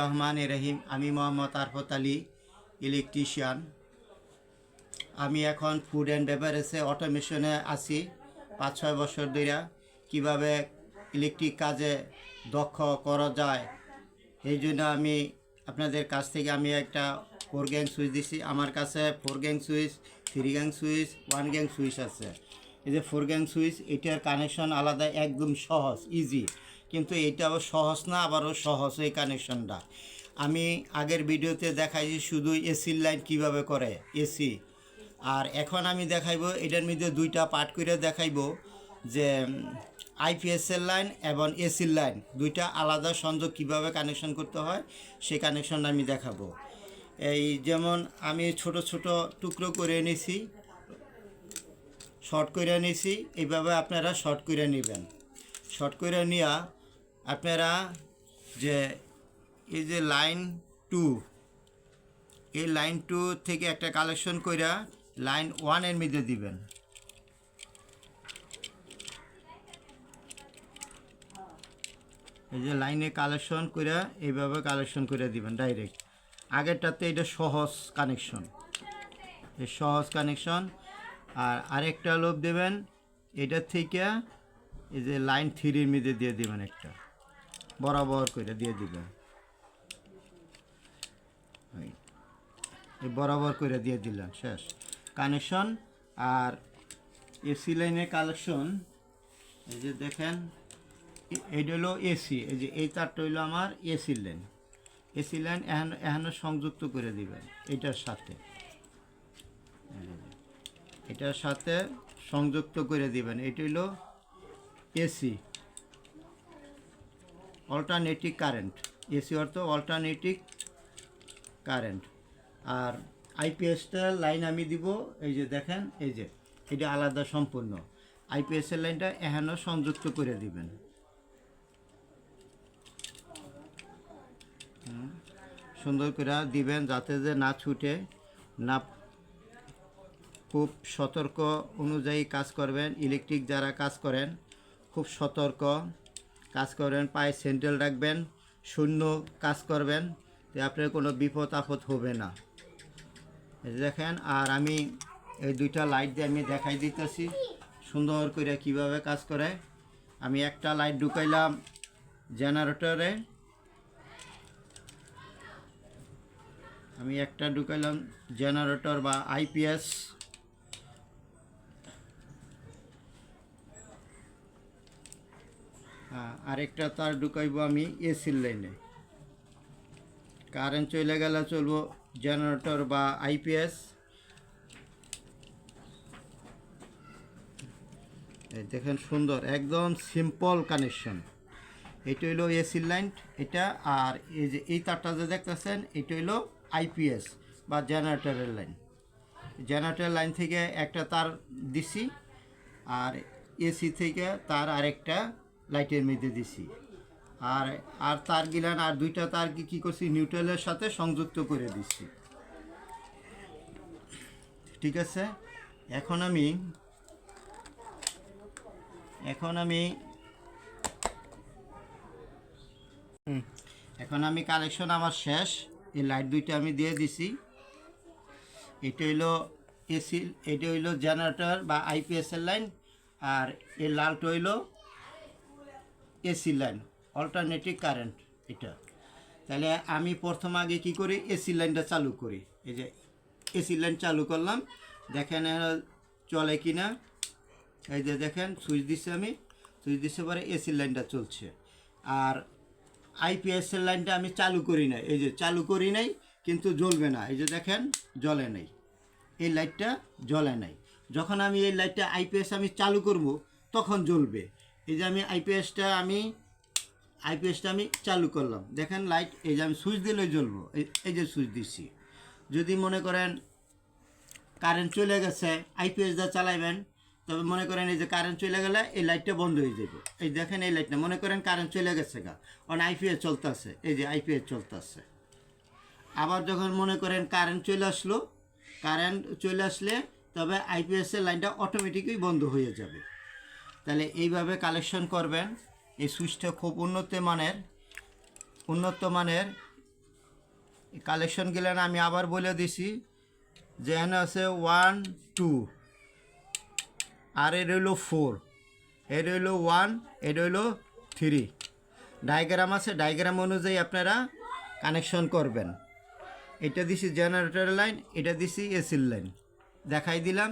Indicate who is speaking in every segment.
Speaker 1: রহমান এ রহিম। আমি মোহাম্মদ আরফত আলী, ইলেকট্রিশিয়ান। আমি এখন ফুড অ্যান্ড বেভারেজে অটোমেশনে আছি পাঁচ, ছয় বছর ধরে কীভাবে ইলেকট্রিক কাজে দক্ষ করা যায়, এই জন্য আমি আপনাদের কাছ থেকে আমি একটা ফোর গ্যাং সুইচ দিছি। আমার কাছে four gang switch three gang switch one gang switch আছে। এই যে ফোর গ্যাং সুইচ এটার কানেকশন আলাদা, একদম সহজ ইজি কিন্তু এটাও সহজ না, আবারও সহজ এই কানেকশনটা আমি আগের ভিডিওতে দেখাইছি শুধু এসির লাইন কীভাবে করে এসি আর এখন আমি দেখাইবো, এটার মধ্যে দুইটা পার্ট করে দেখাইবো, যে আইপিএসের লাইন এবং এসির লাইন দুইটা আলাদা সংযোগ কীভাবে কানেকশন করতে হয়, সেই কানেকশনটা আমি দেখাবো। এই যেমন আমি ছোট ছোট টুকরো করে নিছি শর্ট করে নিছি এইভাবে আপনারা শর্ট করে নেবেন। শর্ট করে নিয়া আপনারা যে, এই যে লাইন টু, এই লাইন টু থেকে একটা কালেকশন কইরা লাইন ওয়ানের মধ্যে দিবেন। এই যে লাইনে কালেকশন করে এইভাবে কালেকশন করে দিবেন ডাইরেক্ট। আগেরটাতে এটা সহজ কানেকশন। এই সহজ কানেকশন। আর আরেকটা লোভ দেবেন, এটা থেকে এই যে লাইন থ্রির মধ্যে দিয়ে দিবেন একটা। বরাবর করে দিয়ে এই বরাবর করে দিয়ে দিলেন শেষ। কানেকশন আর এসি লাইনের কালেকশন, এই যে দেখেন এইটা হলো এসি এই যে এই তারটা হইল আমার এসি লাইন। এসি লাইন এখন, এখনও সংযুক্ত করে দিবেন, এটার সাথে। এটার সাথে সংযুক্ত করে দিবেন, এটা হইল এসি অল্টারনেটিভ কারেন্ট এসি অর্থ অল্টারনেটিভ কারেন্ট আর আইপিএসটার লাইন আমি দিব, এই যে দেখেন, এই যে, এটা আলাদা সম্পূর্ণ। আইপিএসের লাইনটা এখানেও সংযুক্ত করে দিবেন। সুন্দর করে দিবেন যাতে যে না ছুটে, না খুব সতর্ক অনুযায়ী কাজ করবেন ইলেকট্রিক যারা কাজ করেন, খুব সতর্ক। কাজ করবেন পায়ে সেন্ট্রেল রাখবেন, শূন্য কাজ করবেন, যে আপনার কোনো বিপদ আপদ হবে না। দেখেন, আর আমি এই দুইটা লাইট দিয়ে আমি দেখাই দিতেছি, সুন্দর করে কীভাবে কাজ করে। আমি একটা লাইট ঢুকাইলাম জেনারেটরে আমি একটা ঢুকাইলাম জেনারেটর বা আইপিএস আরেকটা তার ঢুকাইবো আমি এসির লাইনে। কারেন্ট চলে গেলে চলবো জেনারেটর বা আইপিএস। দেখেন সুন্দর, একদম সিম্পল কানেকশন। এটা হইল এসির লাইন, এটা আর এই যে এই তারটা যে দেখতেছেন, এটা হইল আইপিএস বা জেনারেটরের লাইন। জেনারেটর লাইন থেকে একটা তার দিছি, আর এসি থেকে তার আরেকটা লাইটের মধ্যে দিছি। আর আর তার গিলান, আর দুইটা তার কি করছি, নিউট্রালের সাথে সংযুক্ত করে দিচ্ছি ঠিক আছে? এখন আমি এখন আমি এখন আমি কালেকশন আমার শেষ। এই লাইট দুইটা আমি দিয়ে দিছি। এটা হইল এসি, এটা হইল জেনারেটর বা আইপিএসের লাইন, আর এই লালটা হইল এসি লাইন অল্টারনেটিভ কারেন্ট এটা। তাহলে আমি প্রথম আগে কি করি? এসি লাইনটা চালু করি। এই যে এসি লাইন চালু করলাম। দেখেন চলে কি না এই যে দেখেন, সুইচ দিচ্ছি আমি। সুইচ দিচ্ছে পরে এসি লাইনটা চলছে। আর আইপিএসের লাইনটা আমি চালু করি নাই। এই যে চালু করি নাই, কিন্তু জ্বলবে না। এই যে দেখেন, জ্বলে নাই। এই লাইটটা জ্বলে নাই। যখন আমি এই লাইটটা আইপিএস আমি চালু করব, তখন জ্বলবে। এই যে আমি আইপিএসটা আমি আইপিএসটা আমি চালু করলাম। দেখেন লাইট এই যে আমি সুইচ দিলেই জ্বলবো। এই যে সুইচ দিচ্ছি যদি মনে করেন কারেন্ট চলে গেছে আইপিএস দা চালাইবেন, তবে মনে করেন এই যে কারেন্ট চলে গেলে এই লাইটটা বন্ধ হয়ে যাবে এই দেখেন এই লাইটটা মনে করেন কারেন্ট চলে গেছে গা। অন আইপিএস চলতেছে, এই যে আইপিএস চলতেছে। আবার যখন মনে করেন কারেন্ট চলে আসলো কারেন্ট চলে আসলে তবে আইপিএসের লাইনটা অটোমেটিকই বন্ধ হয়ে যাবে। তাহলে এইভাবে কালেকশন করবেন। এই সুইচটা খুব উন্নত মানের উন্নত মানের। কালেকশন গেলেন আমি আবার বলে দিছি যে এখানে আছে ওয়ান টু আর এর হইল ফোর এর হইল ওয়ানের হইল থ্রি ডায়াগ্রাম আছে ডায়াগ্রাম অনুযায়ী আপনারা কানেকশন করবেন। এটা দিছি জেনারেটর লাইন এটা দিছি এসির লাইন দেখাই দিলাম।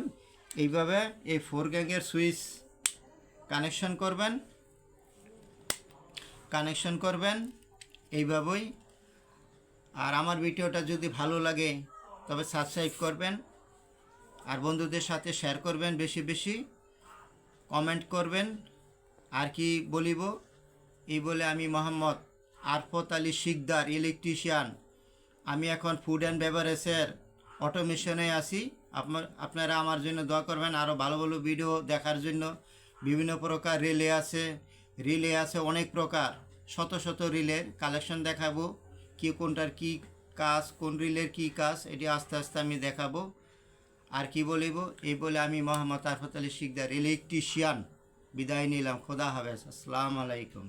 Speaker 1: এইভাবে এই ফোর গ্যাংয়ের সুইচ কানেকশন করবেন। কানেকশন করবেন এইভাবেই। আর আমার ভিডিওটা যদি ভালো লাগে, তবে সাবস্ক্রাইব করবেন। আর বন্ধুদের সাথে শেয়ার করবেন বেশি বেশি। কমেন্ট করবেন। আর কি বলিব? এই বলে আমি মোহাম্মদ আরফত আলী শিকদার, ইলেকট্রিশিয়ান। আমি এখন ফুড অ্যান্ড বেভারেজের অটোমেশনে আছি। আপনার আমার জন্য দোয়া করবেন। আরও ভালো ভালো ভিডিও দেখার জন্য। বিভিন্ন প্রকার রিলে আছে। রিলে আছে অনেক প্রকার। শত শত রিলের কালেকশন দেখাবো। কি কোনটার কি কাজ, কোন রিলের কি কাজ, এটি আস্তে আস্তে আমি দেখাবো। আর কি বলিব? এই বলে আমি মোহাম্মদ আরফত আলী শিকদার, ইলেকট্রিশিয়ান। বিদায় নিলাম। খোদা হাফেজ। আসসালামু আলাইকুম।